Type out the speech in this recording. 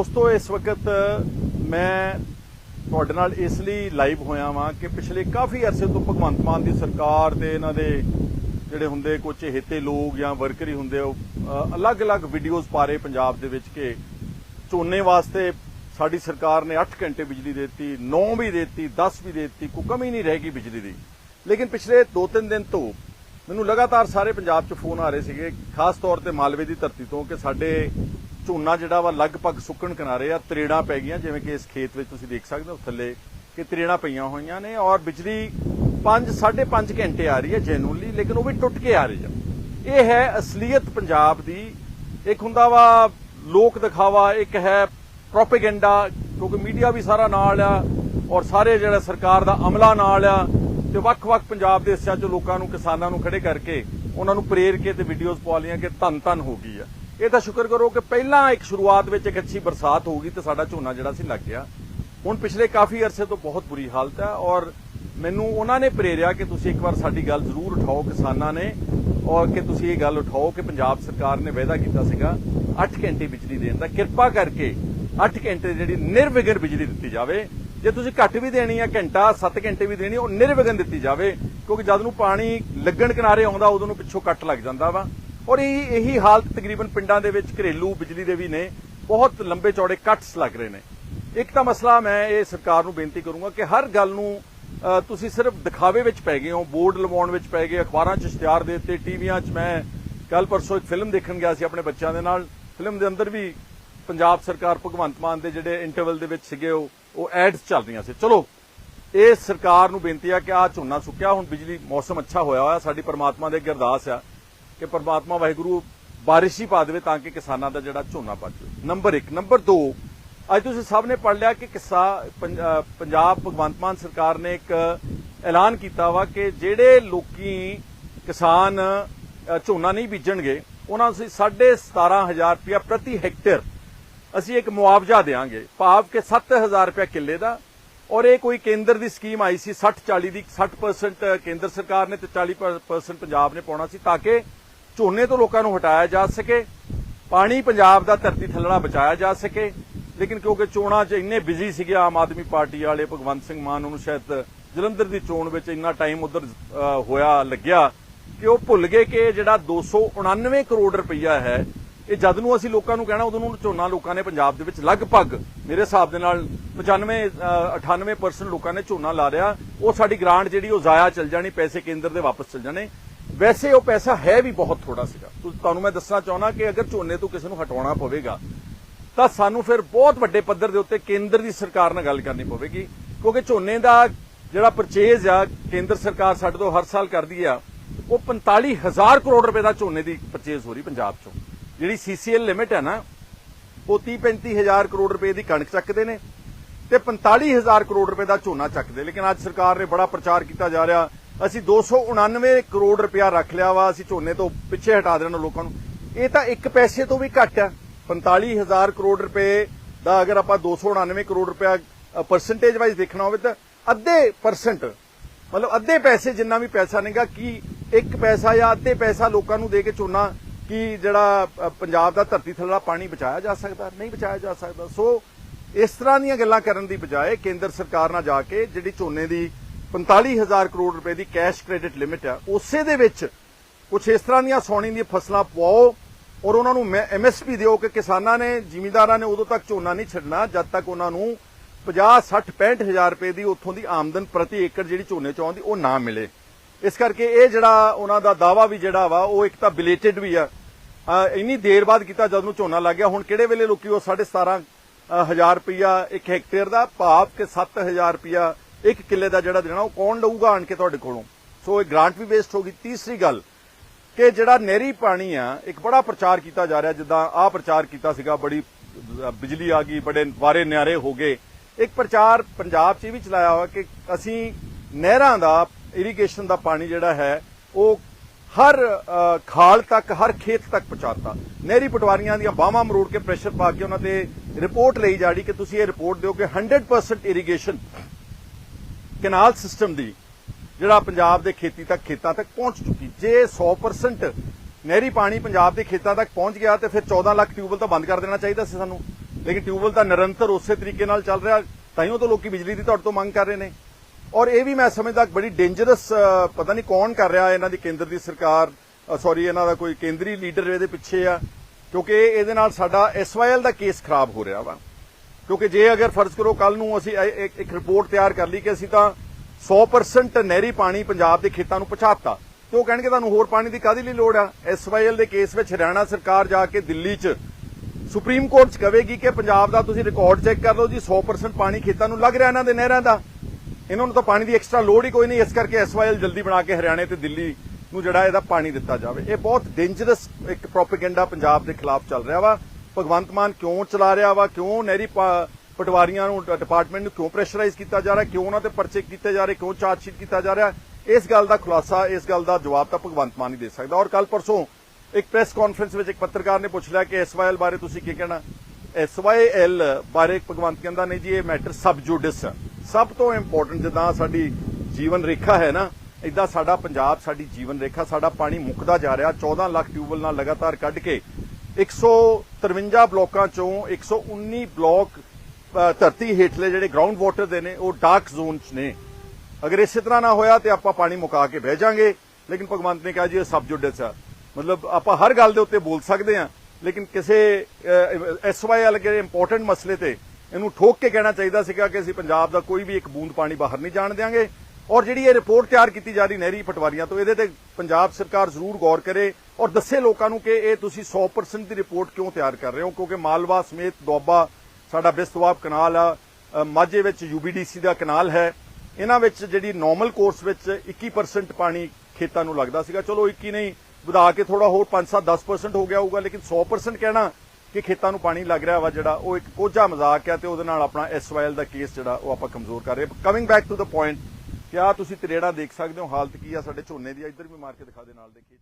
ਦੋਸਤੋ, ਇਸ ਵਕਤ ਮੈਂ ਤੁਹਾਡੇ ਨਾਲ ਇਸ ਲਈ ਲਾਈਵ ਹੋਇਆ ਵਾਂ ਕਿ ਪਿਛਲੇ ਕਾਫੀ ਅਰਸੇ ਤੋਂ ਭਗਵੰਤ ਮਾਨ ਦੀ ਸਰਕਾਰ ਤੇ ਇਹਨਾਂ ਦੇ ਜਿਹੜੇ ਹੁੰਦੇ ਕੁਝ ਹਿੱਤੇ ਲੋਕ ਜਾਂ ਵਰਕਰ ਹੀ ਹੁੰਦੇ ਉਹ ਅਲੱਗ-ਅਲੱਗ ਵੀਡੀਓਜ਼ ਪਾ ਰਹੇ ਪੰਜਾਬ ਦੇ ਵਿੱਚ ਕਿ ਝੋਨੇ ਵਾਸਤੇ ਸਾਡੀ ਸਰਕਾਰ ਨੇ 8 ਘੰਟੇ ਬਿਜਲੀ ਦੇ ਦਿੱਤੀ 9 ਵੀ ਦੇ ਦਿੱਤੀ 10 ਵੀ ਦੇ ਦਿੱਤੀ, ਕੋਈ ਕਮੀ ਨਹੀਂ ਰਹੇਗੀ ਬਿਜਲੀ ਦੀ। ਲੇਕਿਨ ਪਿਛਲੇ 2-3 ਦਿਨ ਤੋਂ ਮੈਨੂੰ ਲਗਾਤਾਰ ਸਾਰੇ ਪੰਜਾਬ 'ਚ ਫੋਨ ਆ ਰਹੇ ਸੀਗੇ, ਖਾਸ ਤੌਰ ਤੇ ਮਾਲਵੇ ਦੀ ਧਰਤੀ ਤੋਂ ਕਿ ਸਾਡੇ ਝੋਨਾ ਜਿਹੜਾ ਵਾ ਲਗਭਗ ਸੁੱਕਣ ਕਿਨਾਰੇ ਆ, ਤਰੇੜਾਂ ਪੈ ਗਈਆਂ, ਜਿਵੇਂ ਕਿ ਇਸ ਖੇਤ ਵਿੱਚ ਤੁਸੀਂ ਦੇਖ ਸਕਦੇ ਹੋ, ਥੱਲੇ ਕਿ ਤਰੇੜਾਂ ਪਈਆਂ ਹੋਈਆਂ ਨੇ ਔਰ ਬਿਜਲੀ 5 5.5 ਘੰਟੇ ਆ ਰਹੀ ਹੈ ਜੈਨੂਨਲੀ ਲੇਕਿਨ ਉਹ ਵੀ ਟੁੱਟ ਕੇ ਆ ਰਹੀ ਹੈ। ਇਹ ਹੈ ਅਸਲੀਅਤ ਪੰਜਾਬ ਦੀ, ਇੱਕ ਹੁੰਦਾ ਵਾ ਲੋਕ ਦਿਖਾਵਾ, ਇੱਕ ਹੈ ਪ੍ਰੋਪੇਗੈਂਡਾ, ਕਿਉਂਕਿ ਮੀਡੀਆ ਵੀ ਸਾਰਾ ਨਾਲ ਆ ਔਰ ਸਾਰੇ ਜਿਹੜਾ ਸਰਕਾਰ ਦਾ ਅਮਲਾ ਨਾਲ ਆ, ਤੇ ਵੱਖ-ਵੱਖ ਪੰਜਾਬ ਦੇ ਹਿੱਸਿਆਂ 'ਚ ਲੋਕਾਂ ਨੂੰ, ਕਿਸਾਨਾਂ ਨੂੰ ਖੜੇ ਕਰਕੇ ਉਹਨਾਂ ਨੂੰ ਪ੍ਰੇਰ ਕੇ ਤੇ ਵੀਡੀਓਜ਼ ਪਾ ਲਈਆਂ ਕਿ ਧੰਨ ਧੰਨ ਹੋ ਗਈ ਆ। ਇਹ ਤਾਂ ਸ਼ੁਕਰ ਕਰੋ ਕਿ ਪਹਿਲਾਂ ਇੱਕ ਸ਼ੁਰੂਆਤ ਵਿੱਚ ਇੱਕ ਅੱਛੀ ਬਰਸਾਤ ਹੋ ਗਈ ਤੇ ਸਾਡਾ ਝੋਨਾ ਜਿਹੜਾ ਸੀ ਲੱਗ ਗਿਆ। ਹੁਣ ਪਿਛਲੇ ਕਾਫੀ ਅਰਸੇ ਤੋਂ ਬਹੁਤ ਬੁਰੀ ਹਾਲਤ ਹੈ ਔਰ ਮੈਨੂੰ ਉਹਨਾਂ ਨੇ ਪ੍ਰੇਰਿਆ ਕਿ ਤੁਸੀਂ ਇੱਕ ਵਾਰ ਸਾਡੀ ਗੱਲ ਜ਼ਰੂਰ ਉਠਾਓ ਕਿਸਾਨਾਂ ਨੇ ਔਰ ਕਿ ਤੁਸੀਂ ਇਹ ਗੱਲ ਉਠਾਓ ਕਿ ਪੰਜਾਬ ਸਰਕਾਰ ਨੇ ਵਾਅਦਾ ਕੀਤਾ ਸੀਗਾ 8 ਘੰਟੇ ਬਿਜਲੀ ਦੇਣ ਦਾ। ਕਿਰਪਾ ਕਰਕੇ 8 ਘੰਟੇ ਜਿਹੜੀ ਨਿਰਵਿਘਨ ਬਿਜਲੀ ਦਿੱਤੀ ਜਾਵੇ। ਜੇ ਤੁਸੀਂ ਘੱਟ ਵੀ ਦੇਣੀ ਆ ਘੰਟਾ 7 ਘੰਟੇ ਵੀ ਦੇਣੀ ਉਹ ਨਿਰਵਿਘਨ ਦਿੱਤੀ ਜਾਵੇ। ਕਿਉਂਕਿ ਜਦ ਨੂੰ ਪਾਣੀ ਲੱਗਣ ਕਿਨਾਰੇ ਆਉਂਦਾ, ਉਦੋਂ ਨੂੰ ਪਿੱਛੋਂ ਕੱਟ ਲੱਗ ਜਾਂਦਾ ਵਾ। ਔਰ ਇਹ ਇਹੀ ਹਾਲਤ ਤਕਰੀਬਨ ਪਿੰਡਾਂ ਦੇ ਵਿੱਚ ਘਰੇਲੂ ਬਿਜਲੀ ਦੇ ਵੀ ਨੇ, ਬਹੁਤ ਲੰਬੇ ਚੌੜੇ ਕੱਟਸ ਲੱਗ ਰਹੇ ਨੇ। ਇੱਕ ਤਾਂ ਮਸਲਾ ਮੈਂ ਇਹ ਸਰਕਾਰ ਨੂੰ ਬੇਨਤੀ ਕਰੂੰਗਾ ਕਿ ਹਰ ਗੱਲ ਨੂੰ ਤੁਸੀਂ ਸਿਰਫ ਦਿਖਾਵੇ ਵਿੱਚ ਪੈ ਗਏ ਹੋ, ਬੋਰਡ ਲਵਾਉਣ ਵਿੱਚ ਪੈ ਗਏ, ਅਖਬਾਰਾਂ 'ਚ ਇਸ਼ਤਿਹਾਰ ਦੇ ਦਿੱਤੇ, ਟੀਵੀਆਂ 'ਚ ਮੈਂ ਕੱਲ ਪਰਸੋਂ ਇੱਕ ਫਿਲਮ ਦੇਖਣ ਗਿਆ ਸੀ ਆਪਣੇ ਬੱਚਿਆਂ ਦੇ ਨਾਲ। ਫਿਲਮ ਦੇ ਅੰਦਰ ਵੀ ਪੰਜਾਬ ਸਰਕਾਰ ਭਗਵੰਤ ਮਾਨ ਦੇ ਜਿਹੜੇ ਇੰਟਰਵਲ ਦੇ ਵਿੱਚ ਸੀਗੇ ਉਹ ਉਹ ਐਡਸ ਚੱਲ ਰਹੀਆਂ ਸੀ। ਚਲੋ, ਇਹ ਸਰਕਾਰ ਨੂੰ ਬੇਨਤੀ ਆ ਕਿ ਆ ਝੋਨਾ ਸੁੱਕਿਆ, ਹੁਣ ਬਿਜਲੀ ਮੌਸਮ ਅੱਛਾ ਹੋਇਆ ਹੋਇਆ, ਸਾਡੀ ਪਰਮਾਤਮਾ ਦੇ ਅੱਗੇ ਅਰਦਾਸ ਆ। ਕਿ ਪਰਮਾਤਮਾ ਵਾਹਿਗੁਰੂ ਬਾਰਿਸ਼ ਹੀ ਪਾ ਦੇਵੇ ਤਾਂ ਕਿ ਕਿਸਾਨਾਂ ਦਾ ਜਿਹੜਾ ਝੋਨਾ ਪੱਜ ਜਾਵੇ। ਨੰਬਰ 1 ਨੰਬਰ 2 ਅੱਜ ਤੁਸੀਂ ਸਭ ਨੇ ਪੜ ਲਿਆ ਕਿ ਕਿਸਾ ਪੰਜਾਬ ਭਗਵੰਤ ਮਾਨ ਸਰਕਾਰ ਨੇ ਇੱਕ ਐਲਾਨ ਕੀਤਾ ਵਾ ਕਿ ਜਿਹੜੇ ਲੋਕੀ ਕਿਸਾਨ ਝੋਨਾ ਨਹੀਂ ਬੀਜਣਗੇ, ਉਹਨਾਂ ਨੂੰ ਅਸੀਂ 17500 ਰੁਪਇਆ ਪ੍ਰਤੀ ਹੈਕਟੇਅਰ ਅਸੀਂ ਇੱਕ ਮੁਆਵਜ਼ਾ ਦੇਵਾਂਗੇ। ਭਾਵ ਕਿ 7000 ਰੁਪਇਆ ਕਿੱਲੇ ਦਾ। ਔਰ ਇਹ ਕੋਈ ਕੇਂਦਰ ਦੀ ਸਕੀਮ ਆਈ ਸੀ 60 40 ਦੀ 60% ਕੇਂਦਰ ਸਰਕਾਰ ਨੇ ਤੇ 40% ਪੰਜਾਬ ਨੇ ਪਾਉਣਾ ਸੀ ਤਾਂ ਕਿ ਝੋਨੇ ਤੋਂ ਲੋਕਾਂ ਨੂੰ ਹਟਾਇਆ ਜਾ ਸਕੇ ਪਾਣੀ ਪੰਜਾਬ ਦਾ ਧਰਤੀ ਥੱਲੜਾ ਬਚਾਇਆ ਜਾ ਸਕੇ ਲੇਕਿਨ ਕਿਉਂਕਿ ਚੋਣਾਂ 'ਚ ਇੰਨੇ ਬਿਜ਼ੀ ਸੀਗੇ ਆਮ ਆਦਮੀ ਪਾਰਟੀ ਵਾਲੇ ਭਗਵੰਤ ਸਿੰਘ ਮਾਨ ਉਹਨੂੰ ਸ਼ਾਇਦ ਜਲੰਧਰ ਦੀ ਚੋਣ ਵਿੱਚ ਇੰਨਾ ਟਾਈਮ ਉਧਰ ਹੋਇਆ ਲੱਗਿਆ ਕਿ ਉਹ ਭੁੱਲ ਗਏ ਕਿ ਇਹ ਜਿਹੜਾ 299 ਕਰੋੜ ਰੁਪਈਆ ਹੈ ਇਹ ਜਦ ਨੂੰ ਅਸੀਂ ਲੋਕਾਂ ਨੂੰ ਕਹਿਣਾ ਉਦੋਂ ਨੂੰ ਝੋਨਾ ਲੋਕਾਂ ਨੇ ਪੰਜਾਬ ਦੇ ਵਿੱਚ ਲਗਭਗ ਮੇਰੇ ਹਿਸਾਬ ਦੇ ਨਾਲ 95 ਅ, 98% ਲੋਕਾਂ ਨੇ ਝੋਨਾ ਲਾ ਰਿਆ ਉਹ ਸਾਡੀ ਗ੍ਰਾਂਟ ਜਿਹੜੀ ਉਹ ਜ਼ਾਇਆ ਚਲ ਜਾਣੀ ਪੈਸੇ ਕੇਂਦਰ ਦੇ ਵਾਪਸ ਚਲ ਜਾਣੇ। ਵੈਸੇ ਉਹ ਪੈਸਾ ਹੈ ਵੀ ਬਹੁਤ ਥੋੜਾ ਸੀਗਾ। ਤੁਹਾਨੂੰ ਮੈਂ ਦੱਸਣਾ ਚਾਹੁੰਦਾ ਕਿ ਅਗਰ ਝੋਨੇ ਤੋਂ ਕਿਸੇ ਨੂੰ ਹਟਾਉਣਾ ਪਵੇਗਾ, ਤਾਂ ਸਾਨੂੰ ਫਿਰ ਬਹੁਤ ਵੱਡੇ ਪੱਧਰ ਦੇ ਉੱਤੇ ਕੇਂਦਰ ਦੀ ਸਰਕਾਰ ਨਾਲ ਗੱਲ ਕਰਨੀ ਪਵੇਗੀ। ਕਿਉਂਕਿ ਝੋਨੇ ਦਾ ਜਿਹੜਾ ਪਰਚੇਜ਼ ਆ, ਕੇਂਦਰ ਸਰਕਾਰ ਸਾਡੇ ਤੋਂ ਹਰ ਸਾਲ ਕਰਦੀ ਆ, ਉਹ 45000 ਕਰੋੜ ਰੁਪਏ ਦਾ ਝੋਨੇ ਦੀ ਪਰਚੇਜ਼ ਹੋ ਰਹੀ ਪੰਜਾਬ ਚੋਂ। ਜਿਹੜੀ ਸੀਸੀਐਲ ਲਿਮਿਟ ਹੈ ਨਾ, ਉਹ 30 35000 ਕਰੋੜ ਰੁਪਏ ਦੀ ਕਣਕ ਚੱਕਦੇ ਨੇ ਤੇ 45000 ਕਰੋੜ ਰੁਪਏ ਦਾ ਝੋਨਾ ਚੱਕਦੇ ਲੇਕਿਨ ਅੱਜ ਸਰਕਾਰ ਨੇ ਬੜਾ ਪ੍ਰਚਾਰ ਕੀਤਾ ਜਾ ਰਿਹਾ ਅਸੀਂ 299 ਕਰੋੜ ਰੁਪਇਆ ਰੱਖ ਲਿਆ ਵਾ, ਅਸੀਂ ਝੋਨੇ ਤੋਂ ਪਿੱਛੇ ਹਟਾ ਦੇਣਾ ਲੋਕਾਂ ਨੂੰ। ਇਹ ਤਾਂ ਇੱਕ ਪੈਸੇ ਤੋਂ ਵੀ ਘੱਟ ਹੈ 45000 ਕਰੋੜ ਰੁਪਏ ਦਾ ਅਗਰ ਆਪਾਂ 299 ਕਰੋੜ ਰੁਪਇਆ ਪਰਸੈਂਟੇਜ ਵਾਈਜ਼ ਦੇਖਣਾ ਹੋਵੇ ਤਾਂ ਅੱਧੇ ਪਰਸੈਂਟ ਮਤਲਬ ਅੱਧੇ ਪੈਸੇ ਜਿੰਨਾ ਵੀ ਪੈਸਾ ਨਹੀਂਗਾ ਕੀ ਇੱਕ ਪੈਸਾ ਜਾਂ ਅੱਧੇ ਪੈਸਾ ਲੋਕਾਂ ਨੂੰ ਦੇ ਕੇ ਝੋਨਾ, ਕੀ ਜਿਹੜਾ ਪੰਜਾਬ ਦਾ ਧਰਤੀ ਥੱਲਾ ਪਾਣੀ ਬਚਾਇਆ ਜਾ ਸਕਦਾ, ਨਹੀਂ ਬਚਾਇਆ ਜਾ ਸਕਦਾ। ਸੋ ਇਸ ਤਰ੍ਹਾਂ ਦੀਆਂ ਗੱਲਾਂ ਕਰਨ ਦੀ ਬਜਾਏ ਕੇਂਦਰ ਸਰਕਾਰ ਨਾਲ ਜਾ ਕੇ ਜਿਹੜੀ ਝੋਨੇ ਦੀ 45000 ਕਰੋੜ ਰੁਪਏ ਦੀ ਕੈਸ਼ ਕ੍ਰੈਡਿਟ ਲਿਮਿਟ ਆ। ਉਸੇ ਦੇ ਵਿੱਚ ਕੁਝ ਇਸ ਤਰ੍ਹਾਂ ਦੀਆਂ ਸੋਣੀ ਦੀਆਂ ਫਸਲਾਂ ਪਵਾਓ ਔਰ ਉਹਨਾਂ ਨੂੰ ਐਮਐਸਪੀ ਦਿਓ ਕਿ ਕਿਸਾਨਾਂ ਨੇ, ਜ਼ਿਮੀਂਦਾਰਾਂ ਨੇ ਉਦੋਂ ਤੱਕ ਝੋਨਾ ਨਹੀਂ ਛੱਡਣਾ, ਜਦ ਤੱਕ ਉਹਨਾਂ ਨੂੰ 50 60 65000 ਰੁਪਏ ਦੀ ਉੱਥੋਂ ਦੀ ਆਮਦਨ ਪ੍ਰਤੀ ਏਕੜ ਜਿਹੜੀ ਝੋਨੇ ਚ ਆਉਂਦੀ ਉਹ ਨਾ ਮਿਲੇ। ਇਸ ਕਰਕੇ ਇਹ ਜਿਹੜਾ ਉਹਨਾਂ ਦਾ ਦਾਵਾ ਵੀ ਜਿਹੜਾ ਵਾ, ਉਹ ਇੱਕ ਤਾਂ ਬਿਲੇਟਡ ਵੀ ਆ। ਇੰਨੀ ਦੇਰ ਬਾਅਦ ਕੀਤਾ ਜਦ ਨੂੰ ਝੋਨਾ ਲੱਗ ਗਿਆ। ਹੁਣ ਕਿਹੜੇ ਵੇਲੇ ਲੋਕੀ ਉਹ 17.5 ਹਜ਼ਾਰ ਰੁਪਇਆ ਇੱਕ ਹੈਕਟੇਅਰ ਦਾ, ਭਾਵ ਕਿ 7000 ਰੁਪਇਆ ਇੱਕ ਕਿੱਲੇ ਦਾ ਜਿਹੜਾ ਦੇਣਾ, ਉਹ ਕੌਣ ਲਊਗਾ ਆਣ ਕੇ ਤੁਹਾਡੇ ਕੋਲੋਂ? ਸੋ ਇਹ ਗ੍ਰਾਂਟ ਵੀ ਵੇਸਟ ਹੋ ਗਈ। ਤੀਸਰੀ ਗੱਲ ਕਿ ਜਿਹੜਾ ਨਹਿਰੀ ਪਾਣੀ ਆ, ਇੱਕ ਬੜਾ ਪ੍ਰਚਾਰ ਕੀਤਾ ਜਾ ਰਿਹਾ, ਜਿੱਦਾਂ ਆਹ ਪ੍ਰਚਾਰ ਕੀਤਾ ਸੀਗਾ, ਬੜੀ ਬਿਜਲੀ ਆ ਗਈ, ਬੜੇ ਵਾਰੇ ਨਿਆਰੇ ਹੋ ਗਏ। ਇੱਕ ਪ੍ਰਚਾਰ ਪੰਜਾਬ 'ਚ ਇਹ ਵੀ ਚਲਾਇਆ ਹੋਇਆ ਕਿ ਅਸੀਂ ਨਹਿਰਾਂ ਦਾ ਇਰੀਗੇਸ਼ਨ ਦਾ ਪਾਣੀ ਜਿਹੜਾ ਹੈ, ਉਹ ਹਰ ਖਾਲ ਤੱਕ, ਹਰ ਖੇਤ ਤੱਕ ਪਹੁੰਚਾਤਾ। ਨਹਿਰੀ ਪਟਵਾਰੀਆਂ ਦੀਆਂ ਬਾਹਾਂ ਮਰੋੜ ਕੇ ਪ੍ਰੈਸ਼ਰ ਪਾ ਕੇ ਉਹਨਾਂ ਤੇ ਰਿਪੋਰਟ ਲਈ ਜਾੜੀ ਕਿ ਤੁਸੀਂ ਇਹ ਰਿਪੋਰਟ ਦਿਓ ਕਿ 100% ਇਰੀਗੇਸ਼ਨ ਕੈਨਾਲ ਸਿਸਟਮ ਦੀ, ਜਿਹੜਾ ਪੰਜਾਬ ਦੇ ਖੇਤੀ ਤੱਕ, ਖੇਤਾਂ ਤੱਕ ਪਹੁੰਚ ਚੁੱਕੀ। ਜੇ 100% ਨਹਿਰੀ ਪਾਣੀ ਪੰਜਾਬ ਦੇ ਖੇਤਾਂ ਤੱਕ ਪਹੁੰਚ ਗਿਆ, ਤੇ ਫਿਰ 14 ਲੱਖ ਟਿਊਬਲ ਤਾਂ ਬੰਦ ਕਰ ਦੇਣਾ ਚਾਹੀਦਾ ਸੀ ਸਾਨੂੰ। ਲੇਕਿਨ ਟਿਊਬਵੈਲ ਤਾਂ ਨਿਰੰਤਰ ਉਸੇ ਤਰੀਕੇ ਨਾਲ ਚੱਲ ਰਿਹਾ ਤਾਈਓ ਤਾਂ ਲੋਕੀ ਬਿਜਲੀ ਦੀ ਤੁਹਾਡੇ ਤੋਂ ਮੰਗ ਕਰ ਰਹੇ ਨੇ। ਔਰ ਇਹ ਵੀ ਮੈਂ ਸਮਝਦਾ ਬੜੀ ਡੇਂਜਰਸ ਪਤਾ ਨਹੀਂ ਕੌਣ ਕਰ ਰਿਹਾ ਇਹਨਾਂ ਦੀ ਕੇਂਦਰ ਦੀ ਸਰਕਾਰ ਸੌਰੀ ਇਹਨਾਂ ਦਾ ਕੋਈ ਕੇਂਦਰੀ ਲੀਡਰ ਇਹਦੇ ਪਿੱਛੇ ਆ, ਕਿਉਂਕਿ ਇਹਦੇ ਨਾਲ ਸਾਡਾ ਐਸਵਾਈਐਲ ਦਾ ਕੇਸ ਖਰਾਬ ਹੋ ਰਿਹਾ ਵਾ। ਕਿਉਂਕਿ ਜੇ ਅਗਰ ਫਰਜ਼ ਕਰੋ ਕੱਲ ਨੂੰ ਅਸੀਂ ਇੱਕ ਰਿਪੋਰਟ ਤਿਆਰ ਕਰ ਲਈ ਕਿ ਅਸੀਂ ਤਾਂ 100% ਨਹਿਰੀ ਪਾਣੀ ਪੰਜਾਬ ਦੇ ਖੇਤਾਂ ਨੂੰ ਪਹੁੰਚਾਤਾ। ਤੇ ਉਹ ਕਹਿਣਗੇ ਤੁਹਾਨੂੰ ਹੋਰ ਪਾਣੀ ਦੀ ਕਾਹਦੀ ਲਈ ਲੋੜ ਆ? ਐਸਵਾਈਐਲ ਦੇ ਕੇਸ ਵਿੱਚ ਹਰਿਆਣਾ ਸਰਕਾਰ ਜਾ ਕੇ ਦਿੱਲੀ 'ਚ ਸੁਪਰੀਮ ਕੋਰਟ 'ਚ ਕਹੇਗੀ ਕਿ ਪੰਜਾਬ ਦਾ ਤੁਸੀਂ ਰਿਕਾਰਡ ਚੈੱਕ ਕਰ ਲਓ ਜੀ 100% ਪਾਣੀ ਖੇਤਾਂ ਨੂੰ ਲੱਗ ਰਿਹਾ ਇਹਨਾਂ ਦੇ ਨਹਿਰਾਂ ਦਾ। ਇਹਨਾਂ ਨੂੰ ਤਾਂ ਪਾਣੀ ਦੀ ਐਕਸਟਰਾ ਲੋੜ ਹੀ ਕੋਈ ਨਹੀਂ, ਇਸ ਕਰਕੇ ਐਸਵਾਈਐਲ ਜਲਦੀ ਬਣਾ ਕੇ ਹਰਿਆਣੇ ਤੇ ਦਿੱਲੀ ਨੂੰ ਜਿਹੜਾ ਇਹਦਾ ਪਾਣੀ ਦਿੱਤਾ ਜਾਵੇ। ਇਹ ਬਹੁਤ ਡੇਂਜਰਸ ਇੱਕ ਪ੍ਰੋਪੇਗੈਂਡਾ ਪੰਜਾਬ ਦੇ ਖਿਲਾਫ ਚੱਲ ਰਿਹਾ ਵਾ। ਭਗਵੰਤ ਮਾਨ ਕਿਉਂ ਚਲਾ ਰਿਹਾ ਵਾ? ਕਿਉਂ ਨਹਿਰੀ ਪਟਵਾਰੀਆਂ ਨੂੰ ਡਿਪਾਰਟਮੈਂਟ ਨੂੰ ਕਿਉਂ ਪ੍ਰੈਸ਼ਰਾਈਜ਼ ਕੀਤਾ ਜਾ ਰਿਹਾ? ਕਿਉਂ ਉਹਨਾਂ ਤੇ ਪਰਚੇ ਕੀਤੇ ਜਾ ਰਹੇ? ਕਿਉਂ ਚਾਰਜ ਸ਼ੀਟ ਕੀਤਾ ਜਾ ਰਿਹਾ? ਇਸ ਗੱਲ ਦਾ ਖੁਲਾਸਾ, ਇਸ ਗੱਲ ਦਾ ਜਵਾਬ ਤਾਂ ਭਗਵੰਤ ਮਾਨ ਹੀ ਦੇ ਸਕਦਾ। ਔਰ ਕੱਲ ਪਰਸੋਂ ਇੱਕ ਪ੍ਰੈਸ ਕਾਨਫਰੰਸ ਵਿੱਚ ਇੱਕ ਪੱਤਰਕਾਰ ਨੇ ਪੁੱਛ ਲਿਆ ਕਿ ਐਸਵਾਈਐਲ ਬਾਰੇ ਤੁਸੀਂ ਕੀ ਕਹਿਣਾ? ਐਸਵਾਈਐਲ ਬਾਰੇ ਭਗਵੰਤ ਕਹਿੰਦਾ, ਨਹੀਂ ਜੀ, ਇਹ ਮੈਟਰ ਸਬ ਜੁਡਿਸ ਸਭ ਤੋਂ ਇੰਪੋਰਟੈਂਟ ਜਿੱਦਾਂ ਸਾਡੀ ਜੀਵਨ ਰੇਖਾ ਹੈ ਨਾ ਇਦਾਂ ਸਾਡਾ ਪੰਜਾਬ, ਸਾਡੀ ਜੀਵਨ ਰੇਖਾ, ਸਾਡਾ ਪਾਣੀ ਮੁੱਕਦਾ ਜਾ ਰਿਹਾ। 14 ਲੱਖ ਟਿਊਬਲ ਨਾਲ ਲਗਾਤਾਰ ਕੱਢ ਕੇ 153 ਬਲਾਕਾਂ ਚੋਂ 119 ਬਲੋਕ ਅ, ਧਰਤੀ ਹੇਠਲੇ ਜਿਹੜੇ ਗਰਾਊਂਡ ਵਾਟਰ ਦੇ ਨੇ ਉਹ ਡਾਰਕ ਜ਼ੋਨ 'ਚ ਨੇ। ਅਗਰ ਇਸੇ ਤਰ੍ਹਾਂ ਨਾ ਹੋਇਆ ਤੇ ਆਪਾਂ ਪਾਣੀ ਮੁਕਾ ਕੇ ਬਹਿ ਜਾਾਂਗੇ। ਲੇਕਿਨ ਭਗਵੰਤ ਨੇ ਕਿਹਾ ਜੀ ਇਹ ਸਬ ਜੁਡਿਸ ਆ। ਮਤਲਬ ਆਪਾਂ ਹਰ ਗੱਲ ਦੇ ਉੱਤੇ ਬੋਲ ਸਕਦੇ ਹਾਂ ਲੇਕਿਨ ਕਿਸੇ ਐਸਵਾਈਐਲ ਜਿਹੜੇ ਇੰਪੋਰਟੈਂਟ ਮਸਲੇ ਤੇ ਇਹਨੂੰ ਠੋਕ ਕੇ ਕਹਿਣਾ ਚਾਹੀਦਾ ਸੀਗਾ ਕਿ ਅਸੀਂ ਪੰਜਾਬ ਦਾ ਕੋਈ ਵੀ ਇੱਕ ਬੂੰਦ ਪਾਣੀ ਬਾਹਰ ਨਹੀਂ ਜਾਣ ਦਿਆਂਗੇ। ਔਰ ਜਿਹੜੀ ਇਹ ਰਿਪੋਰਟ ਤਿਆਰ ਕੀਤੀ ਜਾ ਰਹੀ ਨਹਿਰੀ ਪਟਵਾਰੀਆਂ ਤੋਂ, ਇਹਦੇ ਤੇ ਪੰਜਾਬ ਸਰਕਾਰ ਜ਼ਰੂਰ ਗੌਰ ਕਰੇ ਔਰ ਦੱਸੇ ਲੋਕਾਂ ਨੂੰ ਕਿ ਇਹ ਤੁਸੀਂ 100% ਦੀ ਰਿਪੋਰਟ ਕਿਉਂ ਤਿਆਰ ਕਰ ਰਹੇ ਹੋ? ਕਿਉਂਕਿ ਮਾਲਵਾ ਸਮੇਤ ਦੁਆਬਾ ਸਾਡਾ ਬਿਸਤਵਾਬ ਕਨਾਲ ਆ ਮਾਝੇ ਵਿੱਚ ਯੂਬੀਡੀਸੀ ਦਾ ਕਨਾਲ ਹੈ। ਇਹਨਾਂ ਵਿੱਚ ਜਿਹੜੀ ਨਾਰਮਲ ਕੋਰਸ ਵਿੱਚ 21% ਪਾਣੀ ਖੇਤਾਂ ਨੂੰ ਲੱਗਦਾ ਸੀਗਾ। ਚਲੋ 21 ਨਹੀਂ, ਵਧਾ ਕੇ ਥੋੜਾ ਹੋਰ 5-7 10% ਹੋ ਗਿਆ ਹੋਊਗਾ, ਲੇਕਿਨ 100% ਕਹਿਣਾ ਕਿ ਖੇਤਾਂ ਨੂੰ ਪਾਣੀ ਲੱਗ ਰਿਹਾ ਵਾ ਜਿਹੜਾ, ਉਹ ਇੱਕ ਕੋਝਾ ਮਜ਼ਾਕ ਹੈ ਤੇ ਉਹਦੇ ਨਾਲ ਆਪਣਾ ਐਸਵਾਈਐਲ ਦਾ ਕੇਸ ਜਿਹੜਾ, ਉਹ ਆਪਾਂ ਕਮਜ਼ੋਰ ਕਰ ਰਹੇ ਕਮਿੰਗ ਬੈਕ ਟੂ ਦਾ ਪੁਆਇੰਟ ਕਿਆ ਤੁਸੀਂ ਤਰੇੜਾ ਦੇਖ ਸਕਦੇ ਹੋ? ਹਾਲਤ ਕੀ ਆ ਸਾਡੇ ਝੋਨੇ ਦੀ? ਇੱਧਰ ਵੀ ਮਾਰ ਕੇ ਦਿਖਾ ਦੇ, ਨਾਲ ਦੇ ਖੇਤ